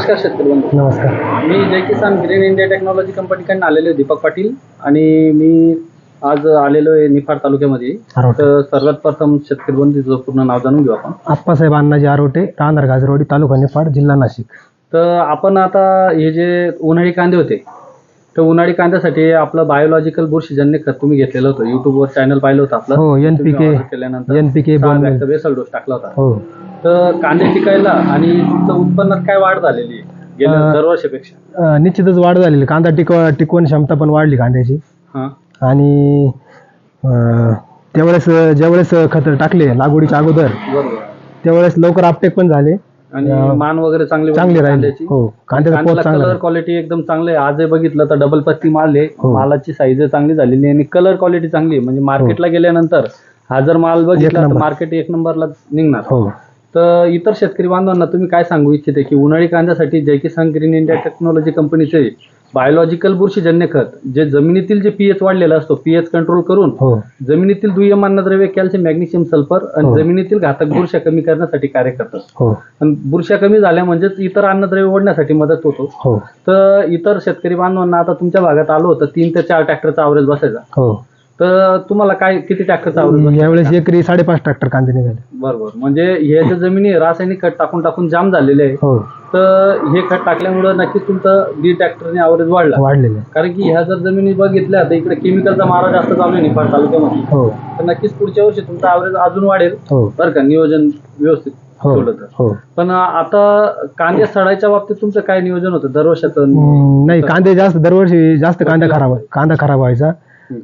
नमस्कार शेतकरी बंधू. नमस्कार. मी Jai Kisan Green India Technology कंपनीकडून आलेलो आहे दीपक पाटील आणि मी आज आलेलो आहे निफाड तालुक्यामध्ये. आरोटे. तर सर्वात प्रथम शेतकरी बंधूचं पूर्ण नाव जाणून घेऊ आपण. आप्पासाहेब अण्णाजी आरोटे राहणार गाजरवाडी तालुका निफाड जिल्हा नाशिक. तर आपण आता हे जे उन्हाळी कांदे होते तर उन्हाळी कांद्यासाठी आपलं बायोलॉजिकल बुरशीजन्य खत तुम्ही घेतलेलं होतं. युट्यूबवर चॅनल पाहिलं होतं आपलं. हो एन पी तुम्ही के order केल्यानंतर सहा बॅगचा बेसल डोस टाकला होता. हो. तर कांदे टिकायला आणि तुमचं उत्पन्नात काय वाढ झालेली आहे? गेल्या अं, दरवर्षीपेक्षा अं, निश्चितच वाढ झालेली. कांदा टिकव टिकवण क्षमता पण वाढली कांद्याची. हां. आणि अं, त्यावेळेस ज्यावेळेस खत टाकले लागवडीच्या अगोदर बरोबर. त्यावेळेस लवकर आपटेक पण झाले. आणि मान वगैरे चांगली चांगली होती राहिली कांद्याची. हो कांद्याचा पोत चांगला कलर. क्वालिटी एकदम चांगले आजही बघितलं तर डबल पत्ती माल आहे हो. मालाची साईज चांगली झालेली आहे आणि कलर क्वालिटी चांगली आहे म्हणजे मार्केटला गेल्यानंतर हा जर माल बघितला तर नंबर. मार्केट एक नंबरला निघणार हो तर इतर शेतकरी बांधवांना तुम्ही काय सांगू इच्छिते की उन्हाळी कांद्यासाठी Jai Kisan Green India Technology कंपनीचे बायोलॉजिकल बुरशीजन्य खत जे जमिनीतील जे पीएच वाढलेला असतो पीएच कंट्रोल करून हो. जमिनीतील दुय्यम अन्नद्रव्य कॅल्शियम मॅग्नेशियम सल्फर आणि हो. जमिनीतील घातक बुरशा कमी करण्यासाठी कार्य करतात हो. आणि बुरशा कमी झाल्या म्हणजेच इतर अन्नद्रव्य ओढण्यासाठी मदत होतो. हो. तर इतर शेतकरी बांधवांना आता तुमच्या भागात आलो होतं तीन ते चार ट्रॅक्टरचा आवरेज बसायचा. हो. तर तुम्हाला काय किती ट्रॅक्टरचा आवरेज बसायचा? यावेळेस एकरी साडेपाच ट्रॅक्टर कांदे निघाले. बरोबर. म्हणजे हे जे जमिनी रासायनिक खत टाकून टाकून जाम झालेले आहे. हो. तर हे खत टाकल्यामुळं नक्कीच तुमचं डी ट्रॅक्टरने आवरेज वाढला. वाढलेले. कारण की ह्या जर जमिनी बघितल्या तर इकडे केमिकलचा मारा जास्त चालू आहे निफाड तालुक्यामध्ये. हो. तर नक्कीच पुढच्या वर्षी तुमचं आवरेज अजून वाढेल. हो. बरं का नियोजन व्यवस्थित हो ठेवलं तर. हो. पण आता कांदे सडायच्या बाबतीत तुमचं काय नियोजन होतं? दरवर्षाचं हम्म, नाही कांदे जास्त दरवर्षी जास्त कांदा खराब कांदा खराब व्हायचा.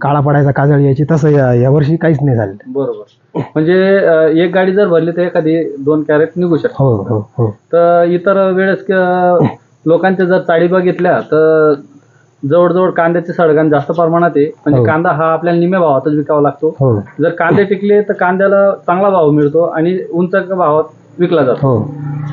काळा पडायचा काजळ यायची तसं या या वर्षी काहीच नाही झालेलं. बरोबर. म्हणजे अं, एक गाडी जर भरली तर एखादी दोन कॅरेट निघू शकतो हो हो हो. तर इतर वेळेस क- लोकांच्या जर चाळी बघितल्या तर जवळजवळ कांद्याचे सडगण जास्त प्रमाणात आहे. म्हणजे हो. कांदा हा आपल्याला निम्या भावातच विकावा लागतो. हो. जर कांदे टिकले तर कांद्याला चांगला भाव मिळतो आणि उंच भावात विकला जातो. हो.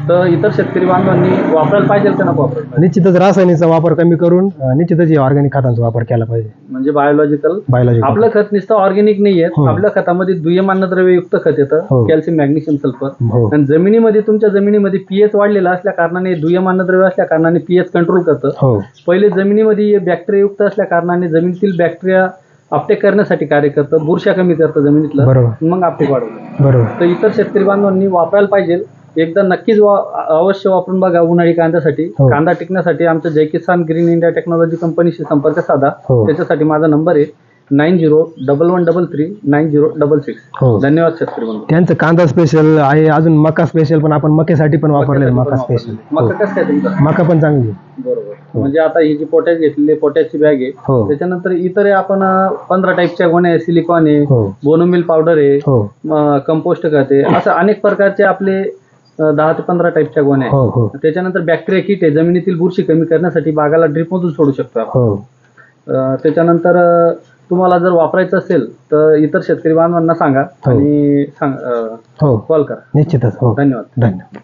तर इतर शेतकरी बांधवांनी वापरायला पाहिजे का नको वापरायला पाहिजे. निश्चितच रासायनिकचा वापर कमी करून अं, निश्चितच ऑर्गॅनिक खतांचा वापर केला पाहिजे. म्हणजे बायोलॉजिकल बायोलॉजी आपलं खत नुसतं ऑर्गॅनिक नाहीये. हो. आपल्या खतामध्ये दुय्यम अन्नद्रव्ययुक्त खत येतं. कॅल्शियम मॅग्नेशियम सल्फर हो. आणि जमिनीमध्ये तुमच्या जमिनीमध्ये पीएच वाढलेला असल्या कारणाने दुय्यम अन्नद्रव्य असल्या कारणाने पीएच कंट्रोल करतं. हो. पहिले जमिनीमध्ये बॅक्टेरियायुक्त असल्या कारणाने जमिनीतील बॅक्टेरिया अपटेक करण्यासाठी कार्य करतं बुरशा कमी करतं जमिनीतलं. बरोबर. मग अपटेक वाढवतं बरोबर. तर इतर शेतकरी बांधवांनी वापरायला पाहिजे एकदा नक्कीच वा अवश्य वापरून बघा उन्हाळी कांद्यासाठी. हो. कांदा टिकण्यासाठी आमच्या Jai Kisan Green India Technology कंपनीशी संपर्क साधा. हो. त्याच्यासाठी माझा नंबर आहे nine zero double one double three nine zero double six. हो. धन्यवाद शेतकरी बंधू. त्यांचं कांदा स्पेशल आहे अजून मका स्पेशल पण आपण मकेसाठी पण वापरले मका स्पेशल मका कसं काय तुमचा? मका पण चांगली आहे. बरोबर. म्हणजे आता ही जी पोटॅश घेतलेली पोटॅशची बॅग आहे हो. त्याच्यानंतर इतर आपण पंधरा टाईपच्या गोण्या आहे सिलिकॉन आहे हो. बोनोमिल पावडर आहे हो. कंपोस्ट खत आहे. असं अनेक प्रकारचे आपले अं, दहा ते पंधरा टाईपच्या गोण्या हो हो. आहेत त्याच्यानंतर बॅक्टेरिया किट आहे जमिनीतील बुरशी कमी करण्यासाठी बागाला ड्रिप मधून सोडू शकतो आपण. हो. अं, त्याच्यानंतर अं, तुम्हाला जर वापरायचं असेल तर इतर शेतकरी बांधवांना सांगा हो. आणि सांग हो. कॉल करा. निश्चितच हो. धन्यवाद. धन्यवाद.